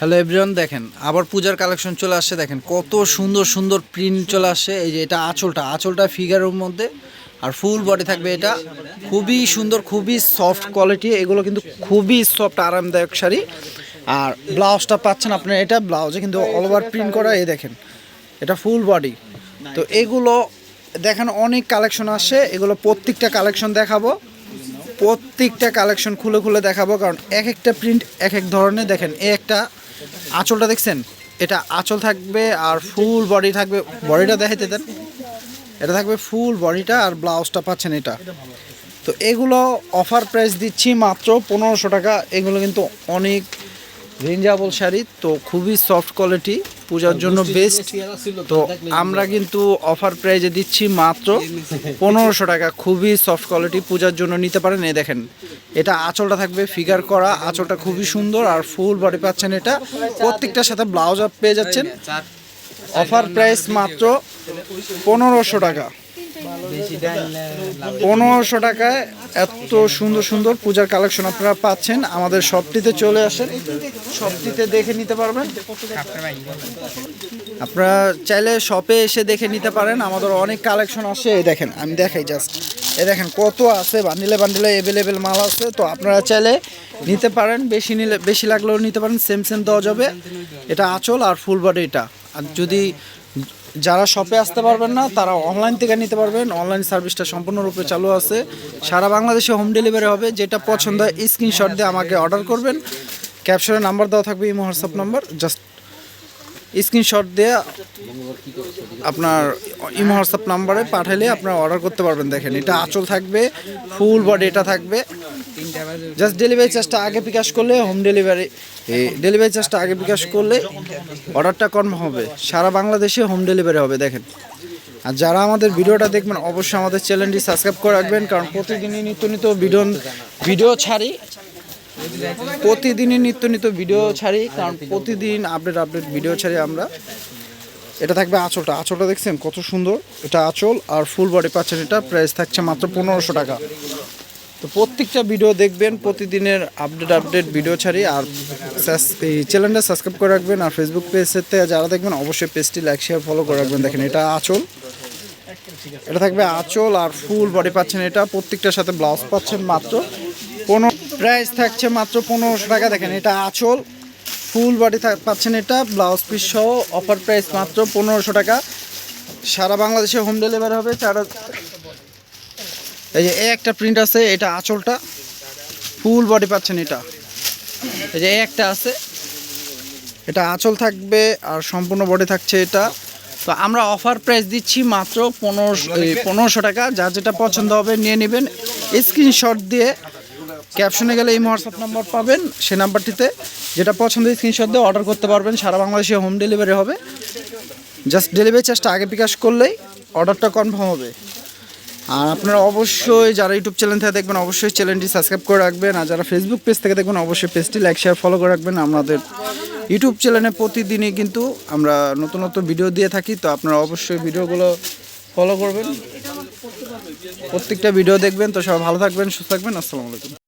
Hello everyone দেখেন, আবার পূজার কালেকশন চলে আসছে, দেখেন, কত সুন্দর সুন্দর প্রিন্ট চলে আসছে, এই যে এটা আঁচলটা আঁচলটা ফিগারের মধ্যে, আর ফুল বডি থাকবে এটা, খুবই সুন্দর, খুবই সফট কোয়ালিটি এগুলো কিন্তু খুবই সফট আরামদায়ক শাড়ি, আর ব্লাউজটা পাচ্ছেন আপনার, এটা ব্লাউজে কিন্তু অল ওভার প্রিন্ট করা, এই দেখেন, এটা ফুল বডি তো এগুলো, দেখেন অনেক কালেকশন আসে এগুলো প্রত্যেকটা কালেকশন দেখাবো, প্রত্যেকটা কালেকশন খুলে খুলে দেখাবো, কারণ এক একটা প্রিন্ট এক এক ধরনের, দেখেন এই একটা আঁচলটা দেখছেন? এটা আঁচল থাকবে আর ফুল বডি থাকবে। বডিটা দেখাইতে দেন। এটা থাকবে ফুল বডিটা আর ব্লাউজটা পাচ্ছেন এটা। তো এগুলো অফার প্রাইস দিচ্ছি মাত্র পনেরোশো টাকা। এগুলো কিন্তু অনেক রেঞ্জাবল শাড়ি তো খুবই সফট কোয়ালিটি পূজার জন্য বেস্ট তো আমরা কিন্তু অফার প্রাইজে দিচ্ছি মাত্র পনেরোশো টাকা খুবই সফট কোয়ালিটি পূজার জন্য নিতে পারেন। এই দেখেন এটা আঁচলটা থাকবে ফিগার করা আঁচলটা খুবই সুন্দর আর ফুল বডি পাচ্ছেন এটা। প্রত্যেকটার সাথে ব্লাউজ আপ পেয়ে যাচ্ছেন। অফার প্রাইস মাত্র পনেরোশো টাকা। পনেরোশো টাকায় এত সুন্দর সুন্দর পূজার কালেকশন আপনারা পাচ্ছেন। আমাদের শপটিতে চলে আসেন। শপটিতে দেখে নিতে পারবেন। আপনারা চাইলে শপে এসে দেখে নিতে পারেন। আমাদের অনেক কালেকশন আসে এই দেখেন, আমি দেখাই জাস্ট। এ দেখেন, কত আছে। বান্ডিলে বান্ডিলে অ্যাভেলেবেল মাল আছে। তো আপনারা চাইলে নিতে পারেন। বেশি নিলে, বেশি লাগলেও নিতে পারেন। সেম সেম দেওয়া যাবে। এটা আঁচল আর ফুল বডি এটা আর যদি যারা শপে আসতে পারবেন না, তারা অনলাইন থেকে নিতে পারবেন। অনলাইন সার্ভিসটা সম্পূর্ণরূপে চালু আছে। সারা বাংলাদেশে হোম ডেলিভারি হবে। যেটা পছন্দ হয় স্ক্রিনশট দিয়ে আমাকে অর্ডার করবেন। ক্যাপশনে নাম্বার দেওয়া থাকবে imo WhatsApp number just screenshot দিয়ে আপনার ইমো হোয়াটসঅ্যাপ নাম্বারে পাঠালে আপনারা অর্ডার করতে পারবেন, দেখেন। এটা আঁচল থাকবে ফুল বডি এটা থাকবে। জাস্ট ডেলিভারি চার্জটা আগে বিকাশ করলে হোম ডেলিভারি ডেলিভারি চার্জটা আগে বিকাশ করলে অর্ডারটা কনফার্ম হবে। সারা বাংলাদেশে হোম ডেলিভারি হবে, দেখেন। আর যারা আমাদের ভিডিওটা দেখবেন, অবশ্যই আমাদের চ্যানেলটি সাবস্ক্রাইব করে রাখবেন, কারণ প্রতিদিনই নিত্য নিত্য ভিডিও ভিডিও ছাড়ি। প্রতিদিনই নিত্য নিত্য ভিডিও ছাড়ি, কারণ প্রতিদিন আপডেট আপডেট ভিডিও ছাড়ি আমরা। এটা থাকবে আঁচলটা। আঁচলটা দেখছেন কত সুন্দর। এটা আঁচল আর ফুল বডি পাচ্ছেন এটা প্রাইস থাকছে মাত্র পনেরোশো টাকা। তো প্রত্যেকটা ভিডিও দেখবেন, প্রতিদিনের আপডেট আপডেট ভিডিও ছাড়ি, আর এই চ্যানেলটা সাবস্ক্রাইব করে রাখবেন, আর ফেসবুক পেজেতে যারা দেখবেন, অবশ্যই পেজটি লাইক শেয়ার ফলো করে রাখবেন। দেখেন, এটা আঁচল। এটা থাকবে আঁচল, আর ফুল বডি পাচ্ছেন এটা। প্রত্যেকটার সাথে ব্লাউজ পাচ্ছেন মাত্র পনেরো প্রাইস থাকছে মাত্র পনেরোশো টাকা। দেখেন, এটা আঁচল। ফুল বডি পাচ্ছেন এটা ব্লাউজ পিস সহ অফার প্রাইস মাত্র পনেরোশো টাকা। সারা বাংলাদেশে হোম ডেলিভারি হবে চারা এই যে একটা প্রিন্ট আছে, এটা আঁচলটা। ফুল বডি পাচ্ছেন এটা। এই যে একটা আছে। এটা আঁচল থাকবে আর সম্পূর্ণ বডি থাকছে এটা। তো আমরা অফার প্রাইস দিচ্ছি মাত্র পনেরোশো পনেরোশো টাকা। যার যেটা পছন্দ হবে নিয়ে নেবেন। স্ক্রিনশট দিয়ে ক্যাপশনে গেলে এই হোয়াটসঅ্যাপ নাম্বার পাবেন। সে নাম্বারটিতে যেটা পছন্দ স্ক্রিনশট দিয়ে অর্ডার করতে পারবেন। সারা বাংলাদেশে হোম ডেলিভারি হবে। জাস্ট ডেলিভারি চার্জটা আগে বিকাশ করলেই অর্ডারটা কনফার্ম হবে। আর আপনারা অবশ্যই যারা ইউটিউব চ্যানেল থেকে দেখবেন, অবশ্যই চ্যানেলটি সাবস্ক্রাইব করে রাখবেন। আর যারা ফেসবুক পেজ থেকে দেখবেন, অবশ্যই পেজটি লাইক শেয়ার ফলো করে রাখবেন। আমাদের ইউটিউব চ্যানেলে প্রতিদিনই কিন্তু আমরা নতুন নতুন ভিডিও দিয়ে থাকি। তো আপনারা অবশ্যই ভিডিওগুলো ফলো করবেন। প্রত্যেকটা ভিডিও দেখবেন। তো সবাই ভালো থাকবেন, সুস্থ থাকবেন। আসসালামু আলাইকুম।